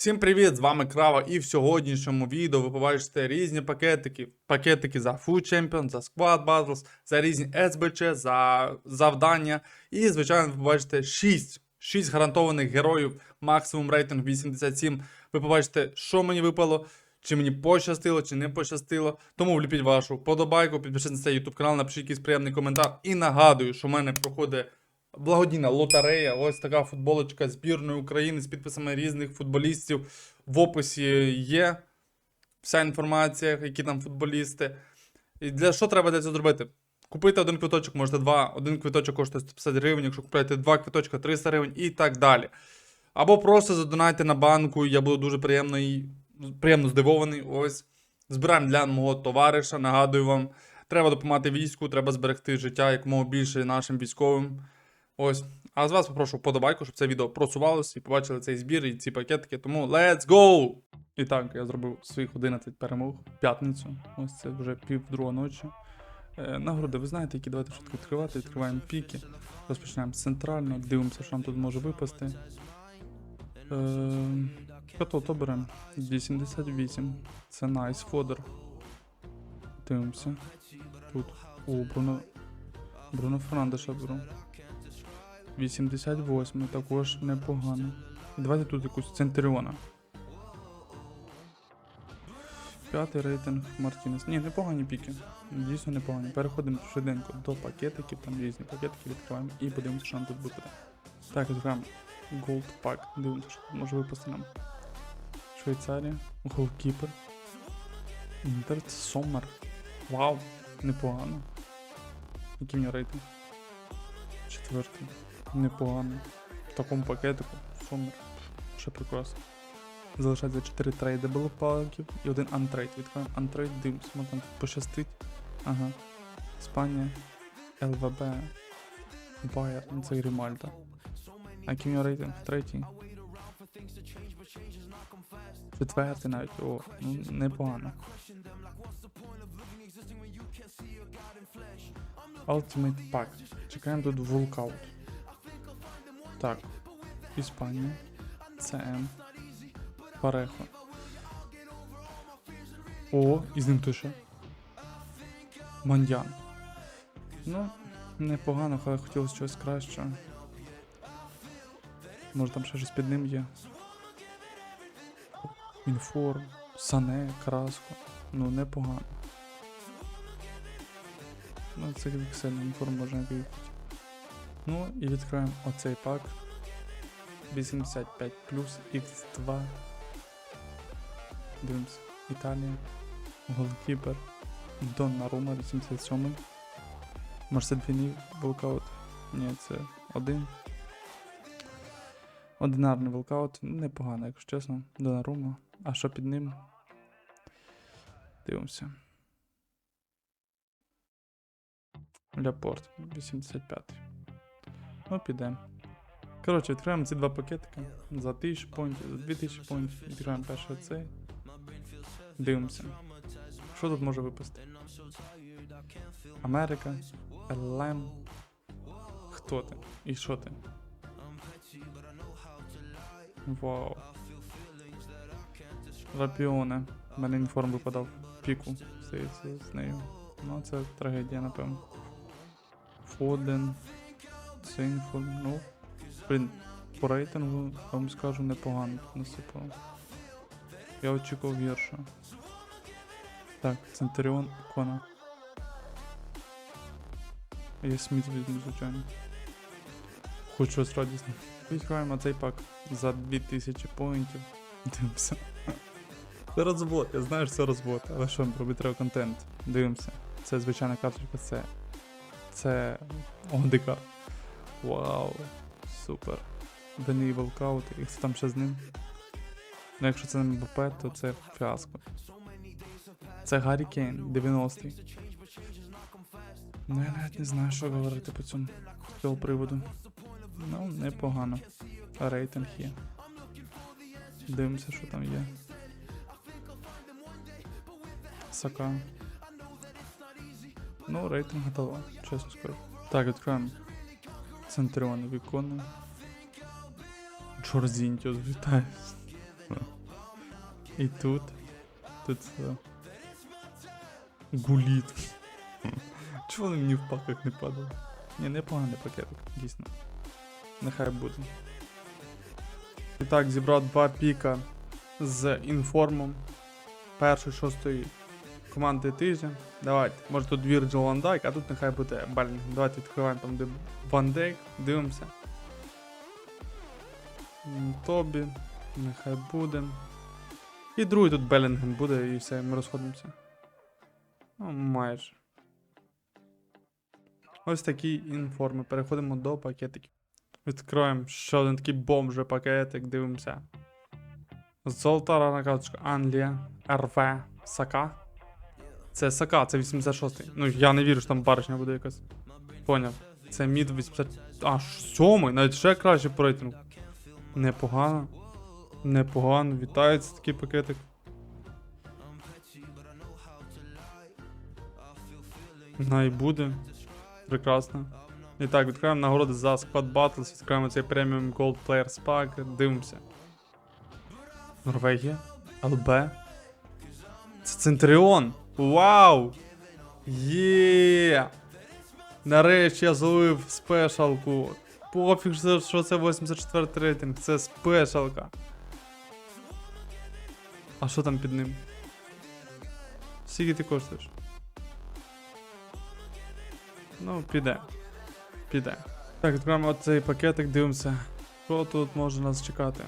Всім привіт! З вами Крава, і в сьогоднішньому відео ви побачите різні пакетики. Пакетики за Food Champion, за Squad Battles, за різні СБЧ, за завдання. І, звичайно, ви побачите 6, 6 гарантованих героїв, максимум рейтинг 87. Ви побачите, що мені випало, чи мені пощастило, чи не пощастило. Тому вліпіть вашу подобайку, підпишіться на цей YouTube канал, напишіть якийсь приємний коментар. І нагадую, що в мене проходить Благодійна лотерея, ось така футболочка збірної України з підписами різних футболістів. В описі є вся інформація, які там футболісти. І для що треба для цього зробити? Купити один квиточок, можете два, один квиточок коштує 150 гривень, якщо купуєте два квиточка 300 гривень і так далі. Або просто задонайте на банку, я буду дуже приємно, і, приємно здивований. Ось. Збираємо для мого товариша, нагадую вам. Треба допомагати війську, треба зберегти життя якомога більше нашим військовим. Ось. А з вас попрошу подобайку, щоб це відео просувалося і побачили цей збір і ці пакетики. Тому let's go! І так, я зробив своїх 11 перемог в п'ятницю. Ось це вже пів друга ночі. Е, нагороди, ви знаєте, які давайте швидко відкривати. Відкриваємо піки. Розпочинаємо з центрального, дивимося, що нам тут може випасти. Хто то беремо? 88. Це найс фодер. Дивимося. Тут. О, Бруно. Бруно Фернандеша беру. 88 також непогано. Давайте тут якусь Центріона. П'ятий рейтинг Мартінес. Ні, непогані піки. Дійсно непогані. Переходимо швиденько до пакетиків, там різні пакетики відкриваємо і подивимося, що нам тут випаде. Так, відкриваємо Gold Pack. Дивимося, що може випасти нам. Швейцарія, голкіпер. Інтер Сомер. Вау, непогано. Який в нього рейтинг? Четвертий. Непогано. В такому пакетику. Сумер. Ще прекрасно. Залишається 4 трейдабл паків і один антрейд. Відкриваємо антрейд, дивимося, там пощастить. Ага. Іспанія, ЛВБ, Байер, ну це Грімальда. А який в нього рейтинг? Третій. Четвертий навіть. О, ну непогано. Ultimate Pack. Чекаємо тут Волкаут. Так. Іспанія. ЦМ. Парехо. О, і з ним тише. Мандян. Ну, непогано, але хотілося чогось кращого. Може там ще щось під ним є. Інформ, Сане, Краско. Ну, непогано. Ну, це сильно інформ можна виїхати. Ну і відкриваємо оцей пак. 85 плюс X2. Дивимось. Італія. Голкіпер. Доннарума 87. Марсельфіні волкаут. Ні, це один. Одинарний волкаут. Непогано, якщо чесно. Донарума. А що під ним? Дивимося. Ляпорт 85. Ну, підемо. Коротше, відкриваємо ці два пакетики за 1000 поінтів, за 2000 поінтів. Відкриваємо перший цей. Дивимося. Що тут може випасти? Америка, ЛМ. Хто ти? І що ти? Вау. Рапіоне. У мене інформ випадав піку, здається, з нею. Ну, це трагедія, напевно. Фоден. Це інформ. Ну, блін, по рейтингу, вам скажу, непогано тут. Я очікував гірше. Так, Центуріон, ікона. Я Сміт візьму, звичайно. Хоч щось радісне. Відкриваємо цей пак за 2000 поінтів. Дивимося. Це розвод, я знаю, що це розвод, але що робити треба контент. Дивимося. Це звичайна карточка, це. Це. Одикар. Вау. Супер. Даний волкаут, і хто там ще з ним. Ну, якщо це не МБП, то це фіаско. Це Гаррі Кейн, 90-й. Ну, я навіть не знаю, що говорити по цьому цього приводу. Ну, непогано. Рейтинг є. Дивимося, що там є. Сака. Ну, рейтинг готово, чесно скажу. Так, відкриваємо. Центріон вікони. Джорзінтіо, вітаю. І тут. Тут. е, Гуліт. Чого вони мені в паках не падали? Ні, непоганий пакетик, дійсно. Нехай буде. І так, зібрав два піка з інформом першої шостої команди тижня. Давайте. Може тут Virgil Van Dijk, а тут нехай буде Белінгем. Давайте відкриваємо там, де Van Dijk, дивимося. Тобі, нехай буде. І другий тут Белінгем буде, і все, ми розходимося. Ну, майже. Ось такі інформи. Переходимо до пакетиків. Відкроємо ще один такий бомже пакетик, дивимося. Золота рана карточка Англія, РВ, Сака. Це Сака, це 86-й. Ну, я не вірю, що там баришня буде якась. Поняв. Це мід 80. А, сьомий, навіть ще краще по. Непогано. Непогано. Вітається такий пакетик. Най буде. Прекрасно. І так, відкриваємо нагороди за Squad Battles, відкриваємо цей преміум Gold Players Pack, дивимося. Норвегія. ЛБ. Це Центріон. Вау! Є! Нарешті я зловив спешалку. Пофіг, що це 84 рейтинг, це спешалка. А що там під ним? Скільки ти коштуєш? Ну, піде. Піде. Так, відкриваємо оцей пакетик, дивимося. Що тут може нас чекати?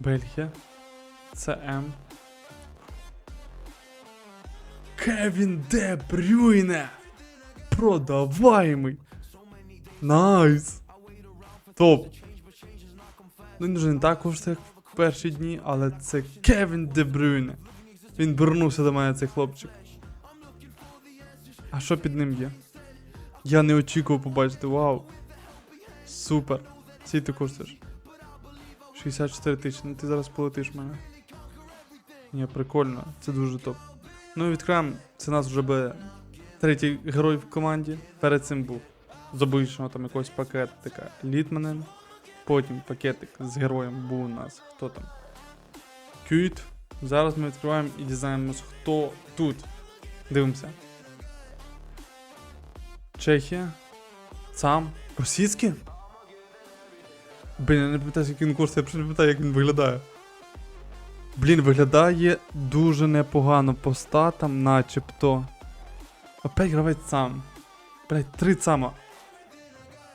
Бельгія. ЦМ. Кевін Де Брюйне! Продаваємий! Найс! Топ! Ну він вже не так коштує, як в перші дні, але це Кевін Де Брюйне. Він вернувся до мене, цей хлопчик. А що під ним є? Я не очікував побачити, вау. Супер. Скільки ти коштуєш? 64 тисячі, ну ти зараз полетиш мене. Ні, прикольно, це дуже топ. Ну і відкриваємо, це нас вже буде третій герой в команді. Перед цим був з обичного там якогось пакетика Літманен. Потім пакетик з героєм був у нас. Хто там? Кют. Зараз ми відкриваємо і дізнаємось, хто тут. Дивимося. Чехія. Сам. Російський? Блін, я не пам'ятаю, скільки він коштує, я не пам'ятаю, як він виглядає. Блін, виглядає дуже непогано по статам, начебто. Опять гравець сам. Блять, три сама.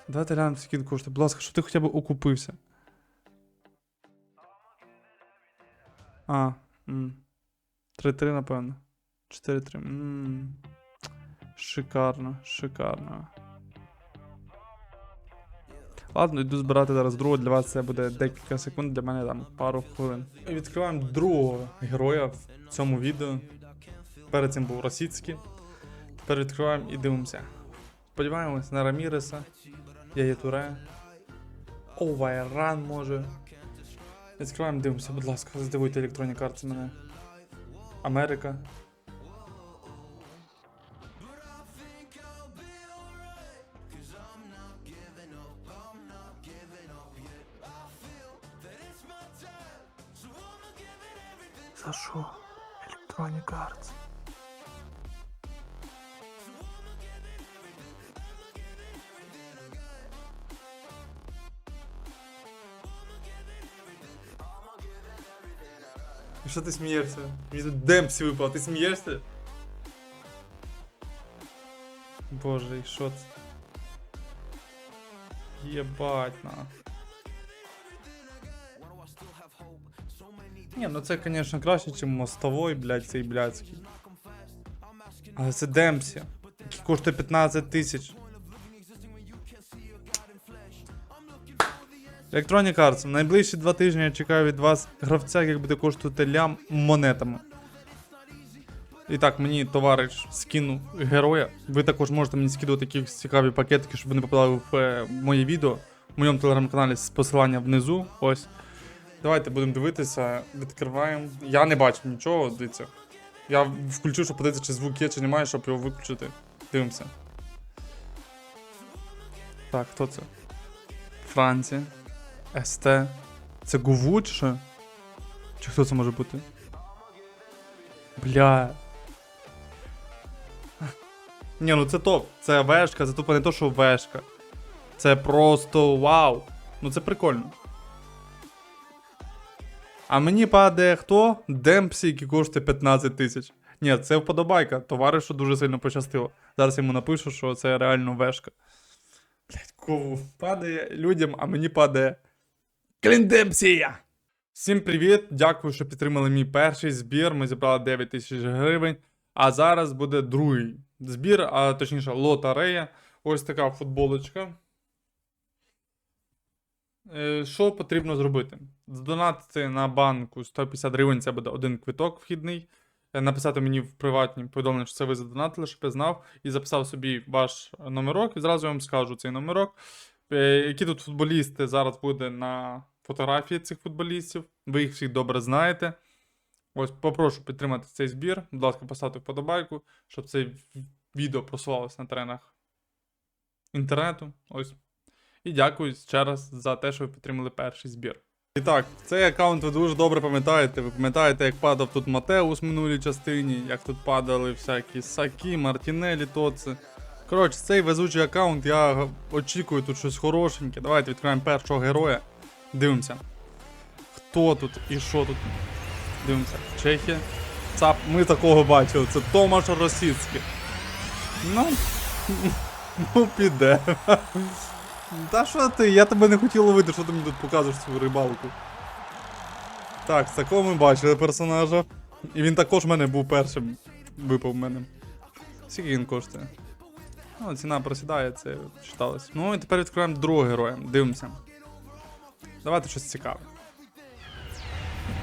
Давайте глянемо, скільки коштує. Будь ласка, щоб ти хоча б окупився. А, м. 3-3, напевно. 4-3. М. Шикарно, шикарно. Ладно, йду збирати зараз другого. Для вас це буде декілька секунд, для мене там пару хвилин. Відкриваємо другого героя в цьому відео. Перед цим був російський. Тепер відкриваємо і дивимося. Сподіваємось на Раміреса, Яє Туре. Овайран може. Відкриваємо, дивимося, будь ласка, здивуйте електронні карти мене. Америка. І що ти смієшся? Мені тут демпсі випав, ти смієшся? Боже, і що це? Єбать на. Ні, ну це, звісно, краще, ніж мостовой, блядь, цей блядський. Але це Демпсі, який коштує 15 тисяч. Electronic Arts, в найближчі два тижні я чекаю від вас гравця, як буде коштувати лям монетами. І так, мені товариш скинув героя. Ви також можете мені скидувати якісь цікаві пакетики, щоб вони попадали в е, моє відео. В моєму телеграм-каналі з посилання внизу. Ось. Давайте будемо дивитися, відкриваємо. Я не бачу нічого, дивіться. Я включу, щоб подивитися, чи звук є, чи немає, щоб його виключити. Дивимося. Так, хто це? Франція. СТ. Це Гуву чи що? Чи хто це може бути? Бля. Ні, ну це топ. Це вешка, це тупо не то, що вешка. Це просто вау. Ну це прикольно. А мені падає хто? Демпсі, який коштує 15 тисяч. Ні, це вподобайка. Товаришу дуже сильно пощастило. Зараз йому напишу, що це реально вешка. Блять, кому падає людям, а мені падає. Клін Демпсі! Всім привіт! Дякую, що підтримали мій перший збір. Ми зібрали 9 тисяч гривень. А зараз буде другий збір, а точніше лотарея. Ось така футболочка. Е, Що потрібно зробити? Здонатити на банку 150 гривень, це буде один квиток вхідний. Е, Написати мені в приватні повідомлення, що це ви задонатили, щоб я знав, і записав собі ваш номерок, і зразу я вам скажу цей номерок. Е, Які тут футболісти зараз буде на фотографії цих футболістів. Ви їх всіх добре знаєте. Ось попрошу підтримати цей збір. Будь ласка, поставте вподобайку, щоб це відео просувалося на теренах інтернету. Ось. І дякую ще раз за те, що ви підтримали перший збір. І так, цей аккаунт ви дуже добре пам'ятаєте. Ви пам'ятаєте, як падав тут Матеус в минулій частині, як тут падали всякі Сакі, Мартінелі, Тоци. Коротше, цей везучий аккаунт, я очікую тут щось хорошеньке. Давайте відкриємо першого героя. Дивимося. Хто тут і що тут? Дивимося. Чехія. Цап, ми такого бачили. Це Томаш Росіцький. Ну. Ну, піде. Та що ти? Я тебе не хотів ловити, що ти мені тут показуєш свою рибалку. Так, з такого ми бачили персонажа. І він також в мене був першим. Випав в мене. Скільки він коштує? Ну, ціна просідає, це читалось. Ну і тепер відкриваємо другого героя. Дивимося. Давайте щось цікаве.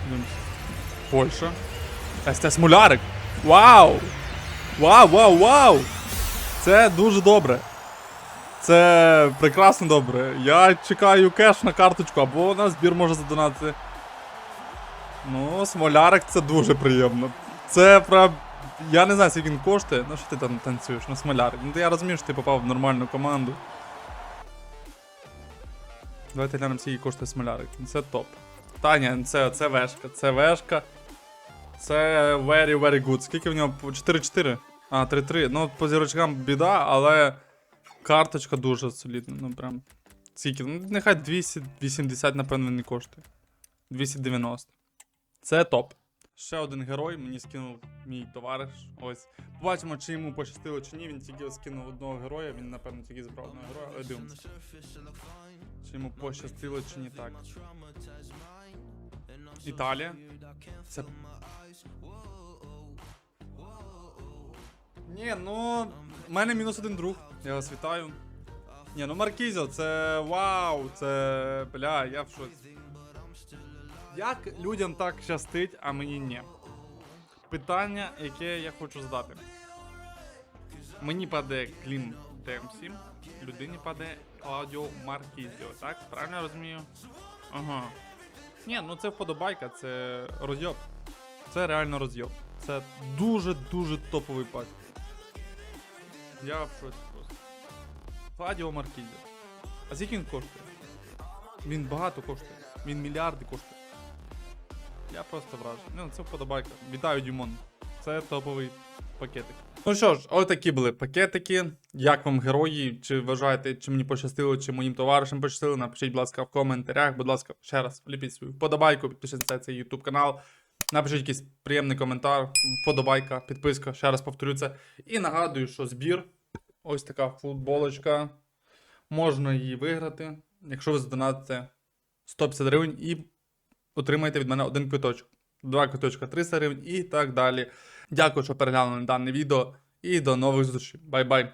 Дивимося. Польща. СТ Смолярик. Вау! Вау, вау, вау! Це дуже добре. Це прекрасно добре. Я чекаю кеш на карточку, або на збір може задонатити. Ну, смолярик це дуже приємно. Це прям. Я не знаю, скільки він коштує. Ну що ти там танцюєш? Ну, смолярик. Ну я розумію, що ти попав в нормальну команду. Давайте глянемо, скільки коштує смолярик. Це топ. Та ні, це, це вешка, це вешка. Це very, very good. Скільки в нього? 4-4? А, 3-3. Ну, по зірочкам біда, але карточка дуже солідна. Ну прям. Скільки? Ну, нехай 280, напевно, не коштує. 290. Це топ. Ще один герой мені скинув мій товариш. Ось. Побачимо, чи йому пощастило, чи ні. Він тільки скинув одного героя, він, напевно, тільки збрав одного героя, але дивимося. Чи йому пощастило, чи ні так. Італія. Це. Ні, ну. У мене мінус один друг. Я вас вітаю. Ні, ну Маркізо, це вау, це. Бля, я в шоці. Як людям так щастить, а мені ні? Питання, яке я хочу задати. Мені падає Клін Демсі, людині падає Клаудіо Маркізіо, так? Правильно я розумію? Ага. Ні, ну це вподобайка, це розйоб. Це реально розйоб. Це дуже-дуже топовий пак. Я в шоці просто. Фадіо Маркізіо. А скільки він коштує? Він багато коштує. Він мільярди коштує. Я просто вражений. Ну, це вподобайка. Вітаю, Дімон. Це топовий пакетик. Ну що ж, ось такі були пакетики. Як вам герої? Чи вважаєте, чи мені пощастило, чи моїм товаришам пощастило? Напишіть, будь ласка, в коментарях. Будь ласка, ще раз вліпіть свою вподобайку, підпишіться на цей YouTube канал. Напишіть якийсь приємний коментар, вподобайка, підписка, ще раз повторю це. І нагадую, що збір. Ось така футболочка. Можна її виграти, якщо ви задонатите 150 гривень і отримаєте від мене один квиточок. Два квиточка 300 гривень і так далі. Дякую, що переглянули дане відео. І до нових зустрічей. Бай-бай.